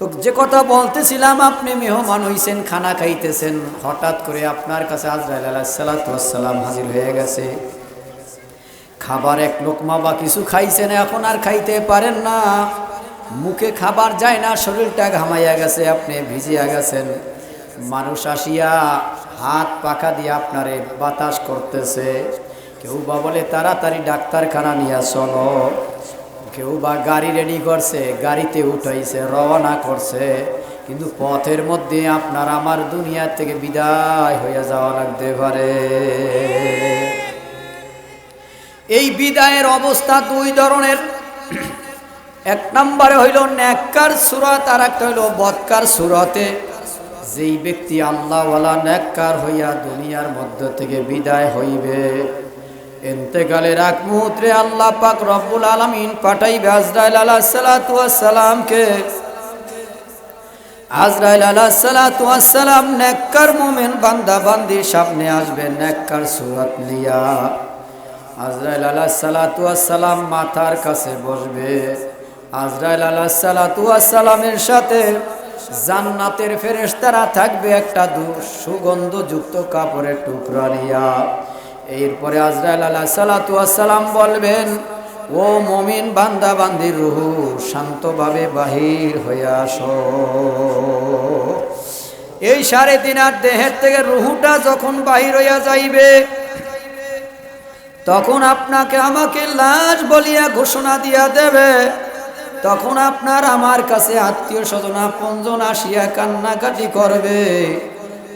তো যে কথা বলতেছিলাম, আপনি মেহমান হইছেন, খানা খাইতেছেন, হঠাৎ করে আপনার কাছে আজরাইল হাজির হয়ে গেছে। খাবার এক লোকমা বা কিছু খাইছেন, এখন আর খাইতে পারেন না। মুখে খাবার যায় না, শরীরটা ঘামাইয়া গেছে, আপনি ভিজিয়া গেছেন। মানুষ আসিয়া হাত পাখা দিয়ে আপনারে বাতাস করতেছে। কেউ বা বলে, তাড়াতাড়ি ডাক্তারখানা নিয়ে চলো। কেউ বা গাড়ি রেডি করছে, গাড়িতে উঠাইছে, রওনা করছে। কিন্তু পথের মধ্যে আপনার আমার দুনিয়া থেকে বিদায় হইয়া যাওয়া লাগতে পারে। এই বিদায়ের অবস্থা দুই ধরনের। এক নম্বরে হইল ন্যাক্কার সুরত আর একটা হইল বৎকার সুরতে। যেই ব্যক্তি আল্লাহওয়ালা ন্যাক্কার হইয়া দুনিয়ার মধ্য থেকে বিদায় হইবে এন্তেকালের এক মুহূর্তে আল্লাহ পাক রব্বুল আলমিন পাঠাইবে আজরাইল আলাহ সালাতামকে আজরাইল আলাহ সালাতাম নেককার মোমেন বান্দা বান্দির সামনে আসবে নেককার সুরত লিয়া। আজরাইল আলাহ সালাতাম মাথার কাছে বসবে। আজরাইল আলাহ সালাতামের সাথে জান্নাতের ফেরেশতারা থাকবে একটা দু সুগন্ধযুক্ত কাপড়ের টুকরা নিয়া। এরপরে আজরাইল আলাহ সালাতাম বলবেন, ও মমিন বান্দা, বান্দির রুহু, শান্তভাবে বাহির হয়ে আসো। এই সাড়ে তিন আট দেহের থেকে রুহুটা যখন বাহির হইয়া যাইবে, তখন আপনাকে আমাকে লাশ বলিয়া ঘোষণা দিয়া দেবে। তখন আপনার আমার কাছে আত্মীয় স্বজন আপনজন আসিয়া কান্নাকাটি করবে।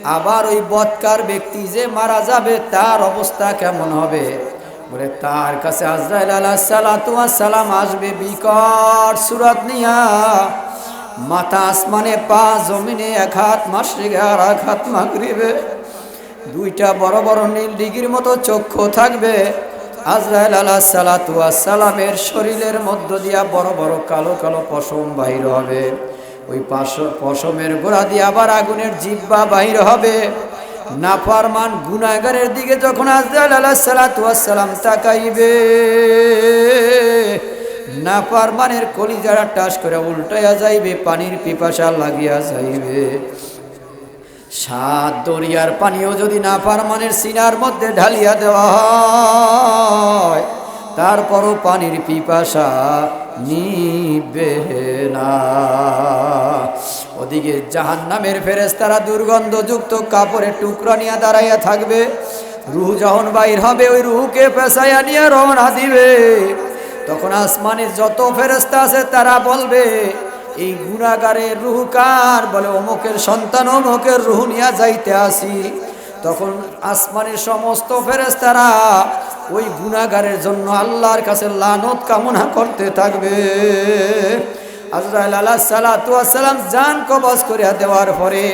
আবার ওই বৎকার ব্যক্তি যে মারা যাবে, তার অবস্থা কেমন হবে? বলে, তার কাছে আজরাইল আলাহ সালাম আসবে বিকট সুরত নিয়া। মাথা আসমানে, পা জমিনে, এক হাত মাসরিকে আর এক হাত মাগরিবে। দুইটা বড় বড় নীল ডিগির মতো চক্ষু থাকবে। আজরাইল আলাহ সালামের শরীরের মধ্য দিয়া বড় বড় কালো কালো পশম বাহির হবে। ওই পাশ পশমের গোড়া দিয়ে আবার আগুনের জিব্বা বাহির হবে। নাফারমান গুনাগারের দিকে যখন আজরাইল আলাহ সালাম তাকাইবে। নাফারমানের কলিজারা টাস করে উল্টাইয়া যাইবে, পানির পিপাসা লাগিয়া যাইবে। সাত দরিয়ার পানিও যদি না পারমানের সিনার মধ্যে ঢালিয়া দেওয়া হয়, তারপরও পানির পিপাসা নিবে না ওদিকে জাহান নামের ফেরেস তারা দুর্গন্ধযুক্ত কাপড়ের টুকরো নিয়ে দাঁড়াইয়া থাকবে। রুহ যখন বাইর হবে, ওই রুহকে পেশাইয়া নিয়ে রওনা দিবে। তখন আসমানের যত ফেরেস্তা আছে তারা বলবে, এই গুণাগারের রুহ কার? বলে, অমুকের সন্তান, অমুকের রুহ নিয়ে যাইতে আসি। তখন আসমানের সমস্ত ফেরেস্তারা ওই গুণাগারের জন্য আল্লাহর কাছে লানত কামনা করতে থাকবে। আজরাইল আল্লাহ সালাম জান কবজ করিয়া দেওয়ার পরে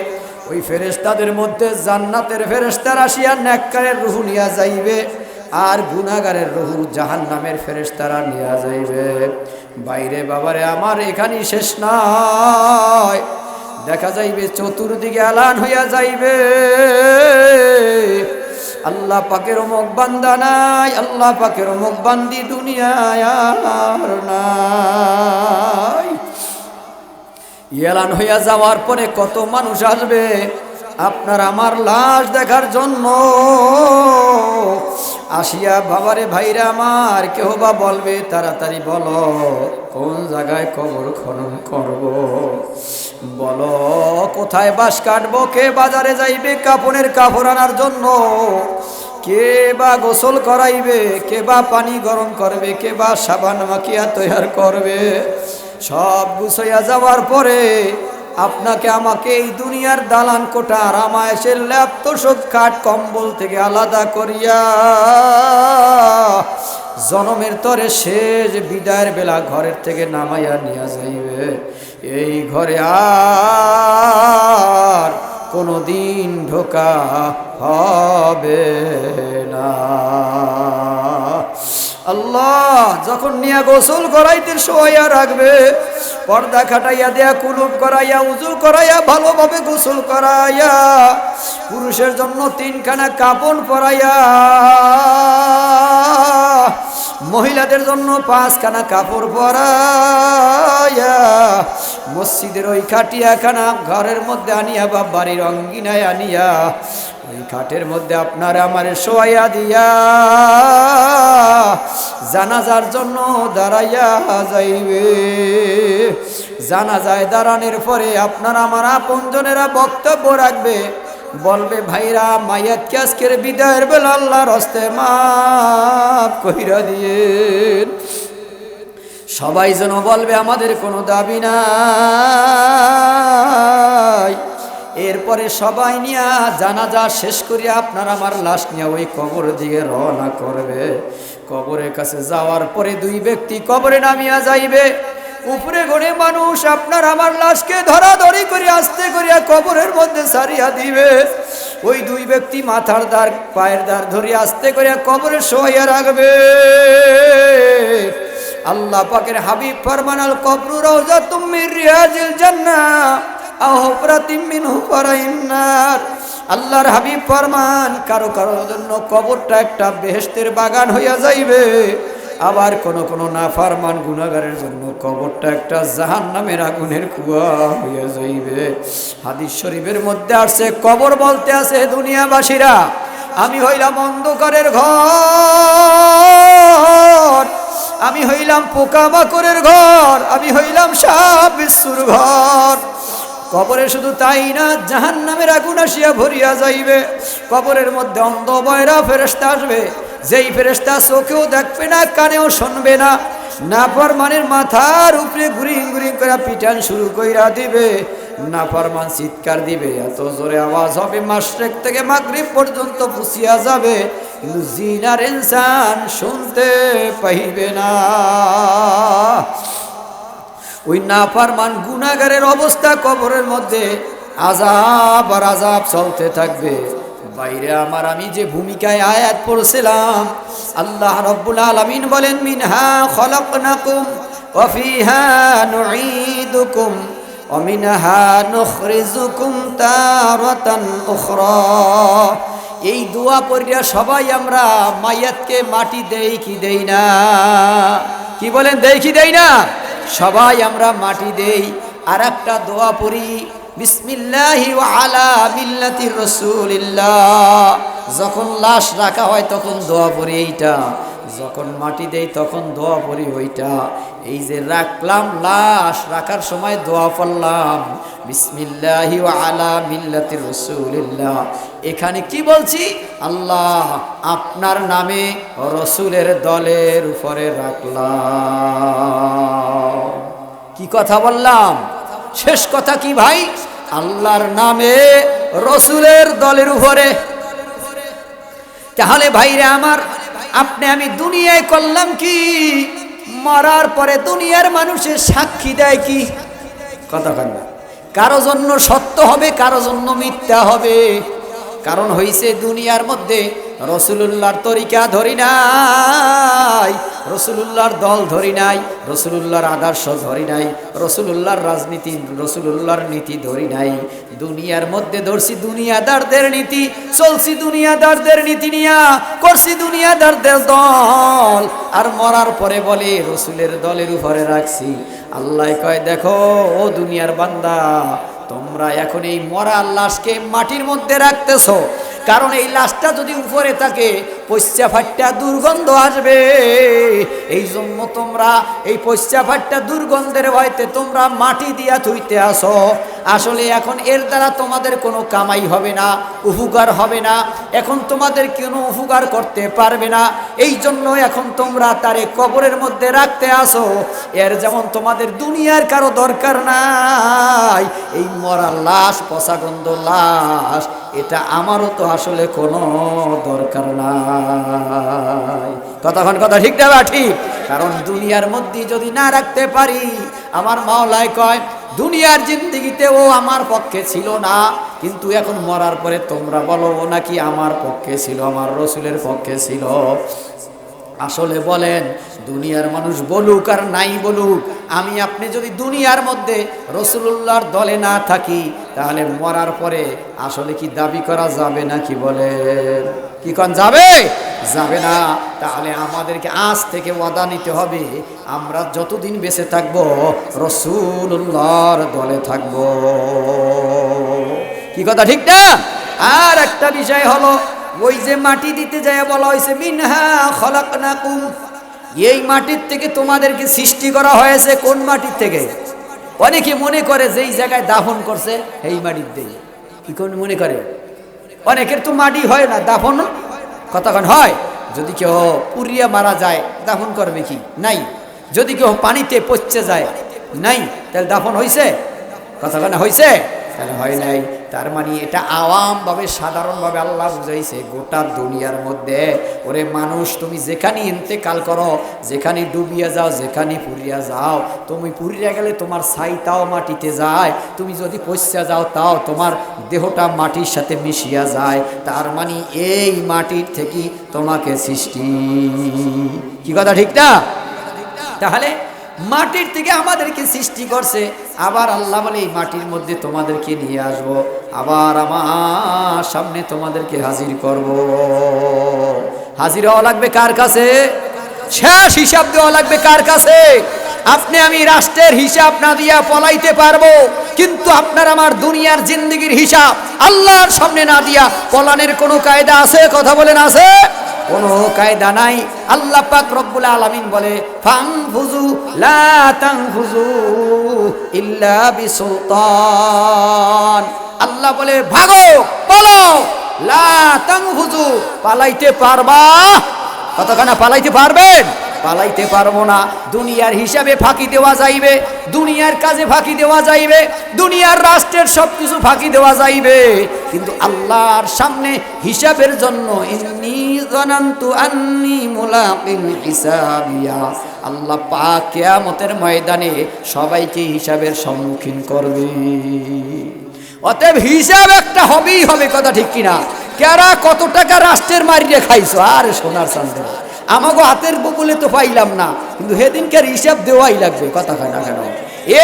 ওই ফেরেস্তাদের মধ্যে জান্নাতের ফেরেস্তার আসিয়া ন্যাক্কারের রুহ নিয়ে যাইবে আর গুনাগারের রহু জাহান নামের ফেরেস্তারা নিয়ে যাইবে। বাইরে বাবারে, আমার এখানে শেষ নয় দেখা যাইবে, চতুর্দিকে আলান হইয়া যাইবে। আল্লাহ পাকের মুখ বান্দা নাই, আল্লাহ পাকের মুখ বান্দি দুনিয়ায় আর নাই। এলান হইয়া যাওয়ার পরে কত মানুষ আসবে? আপনার আমার লাশ দেখার জন্য। আসিয়া বাবারে, ভাইরা আমার, কেউ বা বলবে, তাড়াতাড়ি বলো, কোন জায়গায় কবর খনন করব। বলো, কোথায় বাস কাটবো? কে বাজারে যাইবে? কাপড়ের কাপড় আনার জন্য। কে বা গোসল করাইবে? কে বা পানি গরম করবে? কে বা সাবান মাখিয়া তৈয়ার করবে? সব গুছাইয়া যাওয়ার পরে আপনাকে আমাকে এই দুনিয়ার দালান কোটা আরামায়েশের ল্যাপ তোষক খাট কম্বল থেকে আলাদা করিয়া জনমের তরে শেষ বিদায়ের বেলা ঘরের থেকে নামাইয়া নিয়ে যাইবে। এই ঘরে আর কোনো দিন ঢোকা হবে না। আল্লাহ যখন নিয়ে গোসল করাইতে শোয়া রাখবে, পর্দা খাটাইয়া দেয়া, কুলুপ করাইয়া, উজু করাইয়া, ভালোভাবে গোসল করাইয়া, পুরুষের জন্য তিনখানা কাপড় পরাইয়া মহিলাদের জন্য পাঁচখানা কাপড় পরাইয়া মসজিদের ওই খাটিয়াখানা ঘরের মধ্যে আনিয়া বা বাড়ির অঙ্গিনায় আনিয়া, ওই খাটের মধ্যে আপনার আমার শোয়াইয়া দিয়া জানাজার জন্য দাঁড়াইয়া যাইবে। জানাজায় দাঁড়ানোর পরে আপনার আমার আপনজনেরা বক্তব্য রাখবে। বলবে, ভাইরা মাইয়াতকে আজকের বিদায়ের বেলা আল্লাহর হস্তে মাফ কইরা দিয়ে সবাই যেন বলবে, আমাদের কোনো দাবি নাই। এরপরে সবাই নিয়া জানাজা শেষ করিয়া আপনার আমার লাশ নিয়ে ওই কবর দিকে রওনা করবে। কবরের কাছে যাওয়ার পরে দুই ব্যক্তি কবরে নামিয়া যাইবে। উপরে ঘরে মানুষ, আপনার আমার লাশকে ধরাধরি করে আস্তে করিয়া কবরের মধ্যে সারিয়া দিবে। ওই দুই ব্যক্তি মাথার দ্বার, পায়ের দ্বার ধরিয়া আস্তে করিয়া কবরে শোয়াইয়া রাখবে। আল্লাহ পাকের হাবিব ফরমানাল কবরু রওজা তুমি রিয়াজিল জান্নাহ আল্লাহর হাবিব ফরমান, কারও কারোর জন্য কবরটা একটা বেহেশতের বাগান হইয়া যাইবে। আবার কোন কোনো না ফারমান গুণাগারের জন্য কবরটা একটা জাহান নামের আগুনের কুয়া হইয়া যাইবে। হাদিস শরীফের মধ্যে আসছে, কবর বলতে আছে দুনিয়াবাসীরা, আমি হইলাম অন্ধকারের ঘর, আমি হইলাম পোকামাকড়ের ঘর, আমি হইলাম সাপ বিশ্বর ঘর। কবরে শুধু তাই না জাহান নামের আগুন আসিয়া ভরিয়া যাইবে। কবরের মধ্যে অন্ধ বয়রা ফেরেস্তা আসবে। যেই ফেরেস্তা চোখেও দেখবে না, কানেও শুনবে না, নাফরমানের মাথার উপরে ঘুরিং ঘুরিং করে পিটান শুরু কইরা দিবে, নাফরমান চিৎকার দিবে, এত জোরে আওয়াজ হবে মাসরেক থেকে মাগরিব পর্যন্ত পুষিয়া যাবে জিনার ইনসান শুনতে পাইবে না। ওই নাফারমান গুনাগারের অবস্থা কবরের মধ্যে আজাব আর আজাব চলতে থাকবে। বাইরে আমার আমি যে ভূমিকায় আয়াত পড়ছিলাম, আল্লাহ রব্বুল আলমিন বলেন, মিনহা খলক নাকুম কফিহা নুইদুকুম অমিনহা নুখরিজুকুম তারতান উখরা। এই দোয়া পড়িয়া সবাই আমরা মাইয়াতকে মাটি দেই কি দেই না? কি বলেন, দেই কি দেই না? সবাই আমরা মাটি দেই। আর একটা দোয়া পড়ি বিসমিল্লাহি আলা মিল্লাতি রাসূলিল্লাহ। যখন লাশ রাখা হয়, তখন দোয়া পড়ি এইটা। যখন মাটি দেই, তখন দোয়া পড়ি ওইটা। এই যে রাখলাম লাশ, রাখার সময় দোয়া পড়লাম, বিসমিল্লাহি আলা মিল্লাতি রাসূলিল্লাহ। এখানে কি বলছি? আল্লাহ আপনার নামে রসুলের দলের উপরে রাখলাম। কি কথা বললাম? শেষ কথা কি ভাই? আল্লাহর নামে রসুলের দলের উপরে। তাহলে ভাইরে আমার, আপনি আমি দুনিয়ায় করলাম কি? মরার পরে দুনিয়ার মানুষের সাক্ষী দেয় কি? কথা কন কারও জন্য সত্য হবে, কারও জন্য মিথ্যা হবে। কারণ হইছে দুনিয়ার মধ্যে রসুলুল্লাহর তরিকা ধরি নাই। রসুলুল্লাহর দল ধরি নাই, রসুলুল্লাহর আদর্শ ধরি নাই, রসুলুল্লাহর রাজনীতি, রসুলুল্লাহর নীতি ধরি নাই। দুনিয়ার মধ্যে ধরছি দুনিয়াদারদের নীতি, চলছি দুনিয়াদারদের নীতি নিয়া, করছি দুনিয়াদারদের দল। আর মরার পরে বলে, রসুলের দলের উপরে রাখছি। আল্লাহ কয়, দেখো, ও দুনিয়ার বান্দা, তোমরা এখন এই মরা লাশকে মাটির মধ্যে রাখতেছো। কারণ এই লাশটা যদি উপরে থাকে পশ্চা ফাটটা দুর্গন্ধ আসবে। এই জন্য তোমরা এই পশ্চা ফাটটা দুর্গন্ধের ভয়তে তোমরা মাটি দিয়া থুইতে আসো। আসলে এখন এর দ্বারা তোমাদের কোনো কামাই হবে না, উপকার হবে না, এখন তোমাদের কোনো উপকার করতে পারবে না। এই জন্য এখন তোমরা তারে কবরের মধ্যে রাখতে আসো। এর যেমন তোমাদের দুনিয়ার কারও দরকার নাই, এই মরা লাশ পচাগন্ধ লাশ, এটা আমারও তো আসলে কোনো দরকার নাই। কতক্ষণ কথা ঠিক না ঠিক? কারণ দুনিয়ার মধ্যে যদি না রাখতে পারি, আমার মাওলায় কয় দুনিয়ার জিন্দিগিতে ও আমার পক্ষে ছিল না। কিন্তু এখন মরার পরে তোমরা বলো, ও নাকি আমার পক্ষে ছিল, আমার রসুলের পক্ষে ছিল। আসলে বলেন, দুনিয়ার মানুষ বলুক আর নাই বলুক, আমি আপনি যদি দুনিয়ার মধ্যে রসুল্লাহর দলে না থাকি, তাহলে মরার পরে আসলে কি দাবি করা যাবে না কি বলেন? কি কন যাবে? যাবে না। তাহলে আমাদেরকে আজ থেকে ওয়াদা নিতে হবে, আমরা যতদিন বেঁচে থাকব রসুল্লাহর দলে থাকব। কি কথা, ঠিক না? আর একটা বিষয় হলো ওই যে মাটি দিতে যায় বলা হয়েছে, মিনহা খলাক খলাকনাকুম। এই মাটির থেকে তোমাদেরকে সৃষ্টি করা হয়েছে কোন মাটির থেকে? অনেকে মনে করে যে এই জায়গায় দাফন করছে, এই মাটির দিয়ে কি কোন মনে করে? অনেকের তো মাটি হয় না, দাফন কতক্ষণ হয়। যদি কেউ পুরিয়া মারা যায়, দাফন করবে কি? নাই। যদি কেউ পানিতে পচে যায়, নাই। তাহলে দাফন হয়েছে কতক্ষণ হয়েছে তাহলে হয় নাই। তার মানে এটা আওয়ামভাবে, সাধারণভাবে আল্লাহ বুঝাইছে, গোটা দুনিয়ার মধ্যে, ওরে মানুষ, তুমি যেখানে ইন্তেকাল করো, যেখানে ডুবিয়া যাও, যেখানে পুরিয়া যাও, তুমি পুরিয়া গেলে তোমার ছাইটাও মাটিতে যায়, তুমি যদি পয়সা যাও, তাও তোমার দেহটা মাটির সাথে মিশিয়া যায়, তার মানে এই মাটির থেকে তোমাকে সৃষ্টি। কি কথা, ঠিক না? তাহলে মাটির থেকে আমাদেরকে সৃষ্টি করছে। আবার আল্লাহ বলে, এই মাটির মধ্যে তোমাদেরকে নিয়ে আসব। আবার আমার সামনে তোমাদেরকে হাজির করব। হাজির হওয়া লাগবে কার কাছে? শেষ হিসাব দেওয়া লাগবে কার কাছে? আপনি আমি রাষ্ট্রের হিসাব না দিয়া পলাইতে পারব, কিন্তু আপনার আমার দুনিয়ার জিন্দগির হিসাব আল্লাহর সামনে না দিয়া পলানের কোনো কায়দা আছে? কথা বলেন, আছে? কোনো কায়দা নাই। আল্লাহ পাক রব্বুল আলামিন বলে ফাংফুজু লা তাংফুজু ইল্লা বিসুলতান। আল্লাহ বলে, ভাগো, পালাও। লা তাংফুজু পালাইতে পারবা। কতখানা পালাইতে পারবেন? পালাইতে পারব না। দুনিয়ার হিসাবে ফাঁকি দেওয়া যাইবে, দুনিয়ার কাজে ফাঁকি দেওয়া যাইবে, দুনিয়ার রাষ্ট্রের সব কিছু ফাঁকি দেওয়া যাইবে। কিন্তু আল্লাহর সামনে হিসাবের জন্য ইন্নী জানান্তু আন্নি মুলাকিন আল্লাহ কিয়ামতের ময়দানে সবাইকে হিসাবের সম্মুখীন করবে। অতএব হিসাব একটা হবেই হবে, কথা ঠিক কিনা? কেরা কত টাকা রাষ্ট্রের মারিয়ে খাইছো? আর সোনার চান্দে আমাকে হাতের বকুলে তো পাইলাম না, কিন্তু সেদিনকার হিসাব দেওয়াই লাগবে, কথা হয় না কেন?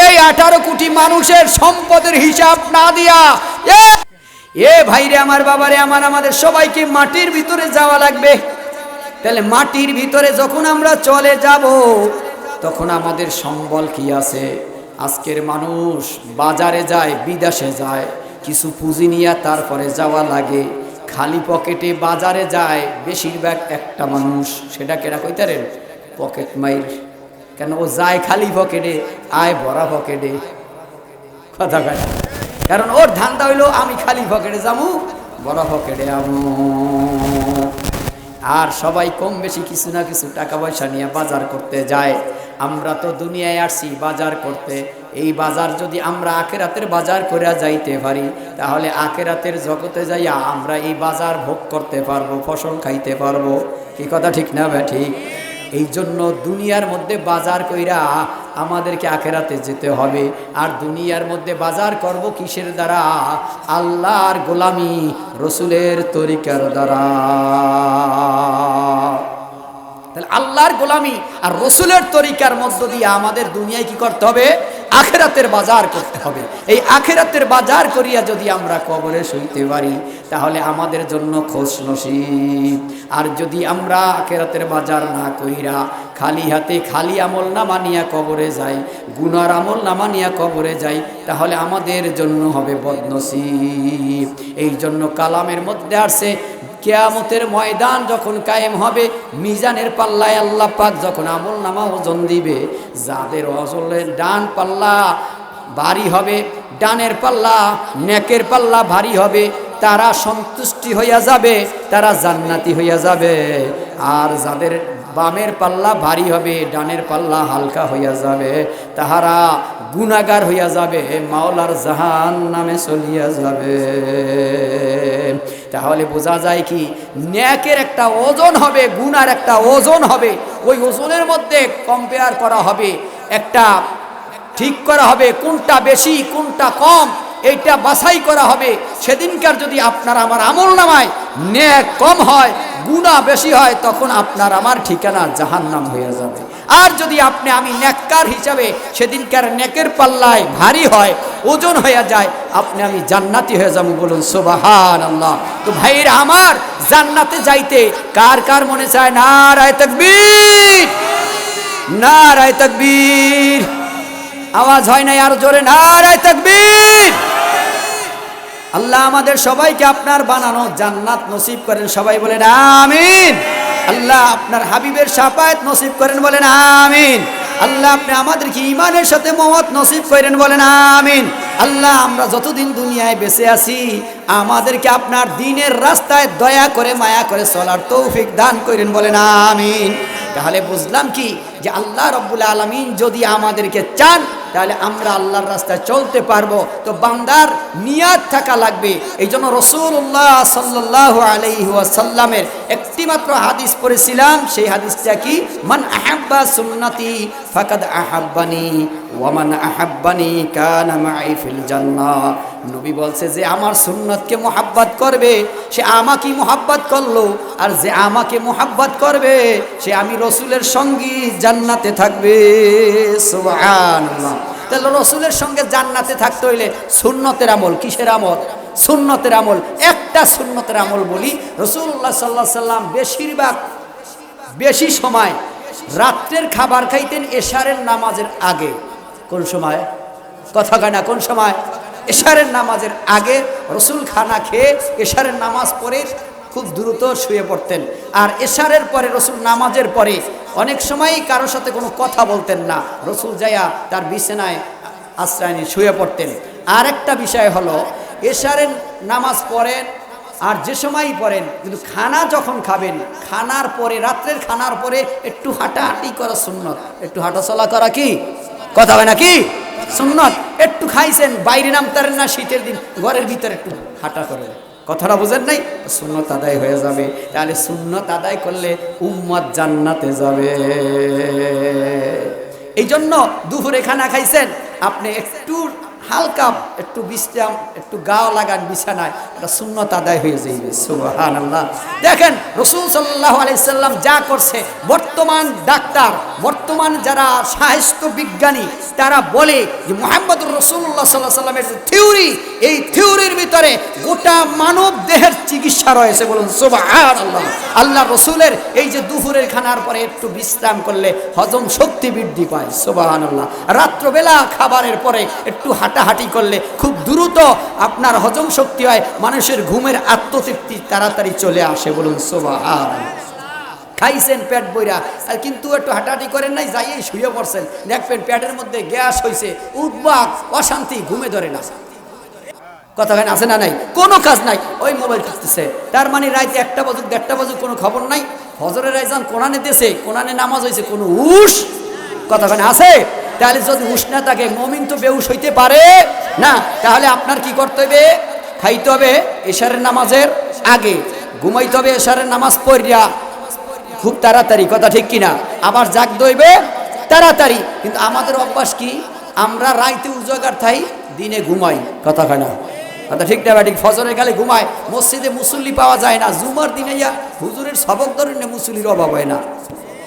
এই আঠারো কোটি মানুষের সম্পদের হিসাব না দিয়া এ ভাইরে, আমার বাবারে, আমার, আমাদের সবাইকে মাটির ভিতরে যাওয়া লাগবে। তাহলে মাটির ভিতরে যখন আমরা চলে যাব, তখন আমাদের সম্বল কি আছে? আজকের মানুষ বাজারে যায়, বিদেশে যায়, কিছু পুঁজি নিয়ে তারপরে যাওয়া লাগে। খালি পকেটে বাজারে যায়, বেশিরভাগ একটা মানুষ, সেটা কেনা কইতারেন পকেট মাইর। কেন ও যায় খালি পকেটে, আয় ভরা পকেটে। কথা না। কারণ ওর ধান্দা হইল, আমি খালি পকেটে যাব, বড় পকেটে আমু আর সবাই কম বেশি কিছু না কিছু টাকা পয়সা নিয়ে বাজার করতে যায়। আমরা তো দুনিয়ায় আসছি বাজার করতে। এই বাজার যদি আমরা আখেরাতের বাজার করে যাইতে পারি, তাহলে আখেরাতের জগতে যাইয়া আমরা এই বাজার ভোগ করতে পারব, ফসল খাইতে পারব। কি কথা ঠিক না ভাই? ঠিক। এই জন্য দুনিয়ার মধ্যে বাজার কইরা আমাদেরকে আখেরাতে যেতে হবে। আর দুনিয়ার মধ্যে বাজার করব কিসের দ্বারা? আল্লাহর গোলামি রসুলের তরিকার দ্বারা। তাহলে আল্লাহর গোলামি আর রসুলের তরিকার মধ্য দিয়ে আমাদের দুনিয়ায় কি করতে হবে? আখেরাতের বাজার করতে হবে। এই আখেরাতের বাজার করিয়া যদি আমরা কবরে সইতে পারি, তাহলে আমাদের জন্য খোঁজ নসিব। আর যদি আমরা আখেরাতের বাজার না কইরা খালি হাতে খালি আমল না মানিয়া কবরে যাই, গুনার আমল না মানিয়া কবরে যাই, তাহলে আমাদের জন্য হবে বদনসিব। এই জন্য কালামের মধ্যে আসছে কেয়ামতের ময়দান যখন কায়েম হবে, মিজানের পাল্লায় আল্লাহ পাক যখন আমল নামা ওজন দিবে, যাদের অজলের ডান পাল্লা ভারী হবে, ডানের পাল্লা নেকের পাল্লা ভারী হবে, তারা সন্তুষ্টি হইয়া যাবে, তারা জান্নাতি হইয়া যাবে। আর যাদের বামের পাল্লা ভারী হবে, ডানের পাল্লা হালকা হইয়া যাবে, তাহারা গুনাগার হইয়া যাবে, মাওলার জাহান নামে চলিয়া যাবে। তাহলে বোঝা যায় কি, ন্যাকের একটা ওজন হবে, গুনার একটা ওজন হবে, ওই ওজনের মধ্যে কম্পেয়ার করা হবে, একটা ঠিক করা হবে, কোনটা বেশি, কোনটা কম, এইটা বাছাই করা হবে। সেদিনকার যদি আপনার আমার আমল নামায়, ন্যাক কম হয় গুণা বেশি হয়, তখন আপনার আমার ঠিকানা জাহান্নাম হয়ে যাবে। আর যদি আপনি আমি নেককার হিসাবে সেদিনকার নেকের পাল্লায় ভারী হয়, ওজন হয়ে যায়, আপনি আমি জান্নাতি হয়ে যাব বলুন সুবাহান আল্লাহ তো ভাইরা আমার, জান্নাতে যাইতে কার কার মনে চায়? না রায় তকবীর! না রায় তকবীর! আওয়াজ হয় নাই আর জোরে না রায় তকবীর! আল্লাহ আমাদের সবাইকে আপনার বানানো জান্নাত নসিব করেন, সবাই বলেন, আমিন। আল্লাহ আপনার হাবিবের সাপায়াত নসিব করেন বলেন, আমিন। আল্লাহ আপনি আমাদেরকে ইমানের সাথে মহৎ নসিব করেন বলেন, আমিন। আল্লাহ আমরা যতদিন দুনিয়ায় বেঁচে আছি, আমাদেরকে আপনার দিনের রাস্তায় দয়া করে, মায়া করে চলার তৌফিক দান করেন বলেন, আমিন। তাহলে বুঝলাম কি যে আল্লাহ রব্বুল আলমিন যদি আমাদেরকে চান, তাহলে আমরা আল্লাহর রাস্তায় চলতে পারব। তো বান্দার নিয়াত থাকা লাগবে। এই জন্য রসুল্লাহ সাল্লাহ আলহিহাসাল্লামের একটিমাত্র হাদিস পড়েছিলাম। সেই হাদিসটা কি? মান আহাব্বা সুন্নতি ফাকাদ আহাব্বানি ওয়ামান আহাব্বানি কানা ফিল জান্নাহ। নবী বলছে যে আমার সুন্নতকে মোহাব্বত করবে, সে আমাকে মোহাব্বত করল। আর যে আমাকে মোহাব্বত করবে, সে আমি রসুলের সঙ্গী জান্নাতে থাকবে। তাহলে রসুলের সঙ্গে জান্নাতে থাকতে হইলে সুন্নতের আমল কিসের আমল? সুন্নতের আমল, একটা সুন্নতের আমল বলি, রসুল্লাহ সাল্লাহ সাল্লাম বেশিরভাগ, বেশি সময় রাত্রের খাবার খাইতেন, এশারের নামাজের আগে। কোন সময়? কথা কয় না, কোন সময়? এশারের নামাজের আগে রসুল খানা খেয়ে এশারের নামাজ পড়ে খুব দ্রুত শুয়ে পড়তেন। আর এশারের পরে, রসুল নামাজের পরে অনেক সময়ই কারোর সাথে কোনো কথা বলতেন না। রসুল যাইয়া তার বিছানায় আশ্রয় নিয়ে শুয়ে পড়তেন। আর একটা বিষয় হলো, এশারের নামাজ পড়েন আর যে সময়ই পড়েন, কিন্তু খানা যখন খাবেন, খানার পরে, রাত্রের খানার পরে একটু হাঁটাহাঁটি করা সুন্নত। একটু হাঁটাচলা করা কি? কথা হয় নাকি সুন্নত। একটু খাইছেন, বাইরে নামতারেন না শীতের দিন, ঘরের ভিতরে একটু হাঁটা করেন। কথাটা বুঝেন নাই? সুন্নত আদায় হয়ে যাবে। তাহলে সুন্নত আদায় করলে উম্মত জান্নাতে যাবে। এই জন্য দুপুরে খানা খাইছেন, আপনি একটু হালকা, একটু বিশ্রাম, একটু গাও লাগান, বিছানায়, এটা সুন্নত আদায় হয়ে যাইবে। আল্লাহ দেখেন, রসুল সাল্লাহ আলাইসাল্লাম যা করছে, বর্তমান ডাক্তার বর্তমান যারা সাহিত্য বিজ্ঞানী, তারা বলে যে মোহাম্মদুর রসুল্লাহ সাল্লাহ সাল্লামের যে থিওরি, এই থিওরির ভিতরে গোটা মানব দেহের চিকিৎসা রয়েছে বলুন আল্লাহ আল্লাহ রসুলের এই যে দুপুরের খানার পরে একটু বিশ্রাম করলে হজম শক্তি বৃদ্ধি পায় সুবহান আল্লাহ রাত্রবেলা খাবারের পরে একটু হাঁটাহাঁটি করলে খুব দ্রুত আপনার হজম শক্তি হয়, মানুষের ঘুমের আত্মতৃপ্তি তাড়াতাড়ি চলে আসে বলুন সুবহান খাইছেন পেট বইরা আর কিন্তু একটু হাঁটাহাঁটি করেন নাই যাইয়ে শুয়ে পড়ছেন। দেখবেন পেটের মধ্যে গ্যাস হয়েছে উদ্বাক, অশান্তি, ঘুমে ধরে না। কথা হয় আছে না নাই? কোনো কাজ নাই। ওই মোবাইল টিপতেছে। তার মানে রাইতে একটা বাজুক, দেড়টা বাজুক, কোনো খবর নাই। হজরের রাইজান কোরআনে দেশে কোরআনে নামাজ হয়েছে কোনো উস কথা হয় আছে? তাহলে যদি উস না থাকে, মমিন তো বেউস হইতে পারে। না, তাহলে আপনার কি করতে হবে? খাইতে হবে এশারের নামাজের আগে। ঘুমাইতে হবে এশারের নামাজ পড়িয়া। খুব তাড়াতাড়ি, কথা ঠিক কিনা? আবার জাগ দইবে তাড়াতাড়ি। কিন্তু আমাদের অভ্যাস কি? আমরা রাইতে উজাগার থাই, দিনে ঘুমাই। কথা হয় না? কথা ঠিক না ঠিক ফজরের কালে ঘুমায়। মসজিদে মুসল্লি পাওয়া যায় না। জুমার দিনে ইয়া হুজুরের সবক ধরনের মুসল্লির অভাব হয় না।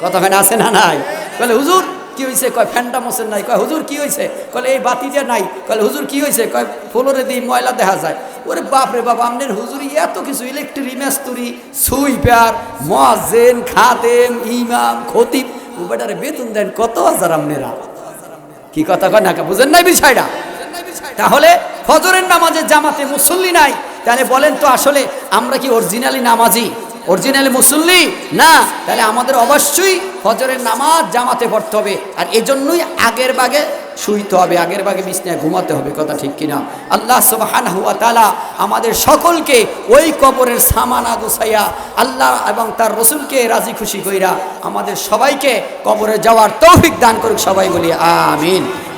কথা হয় না, আছে না নাই? বলে হুজুর কি হয়েছে কয় ফ্যানটা মোসেন নাই। কয়, হুজুর কি হয়েছে কলে এই বাতি যে নাই। কলে হুজুর কি হয়েছে কয়, ফ্লোরে দিয়ে ময়লা দেখা যায়। ওরে বাপ রে বাপ আপনার হুজুরি এত কিছু, ইলেকট্রিক মেস্তুরি সুইপার মজেন খাদেম, ইমাম, খতিব। ও বেটারে বেতন দেন কত হাজার আপনারা কি কথা কয় না বুঝেন নাই বিষয়টা? তাহলে ফজরের নামাজের জামাতে মুসল্লি নাই। তাহলে বলেন তো আসলে আমরা কি অরিজিনালি নামাজি? অরিজিনালি মুসল্লি? না, তাহলে আমাদের অবশ্যই ফজরের নামাজ জামাতে পড়তে হবে। আর এজন্যই আগের বাগে শুইতে হবে, আগের বাগে বিছনায় ঘুমাতে হবে, কথা ঠিক কিনা? আল্লাহ সুবহানাহু হুয়া তালা আমাদের সকলকে ওই কবরের সামানা গুছাইয়া আল্লাহ এবং তার রসুলকে রাজি খুশি কইরা আমাদের সবাইকে কবরে যাওয়ার তৌফিক দান করুক সবাই বলি, আমিন।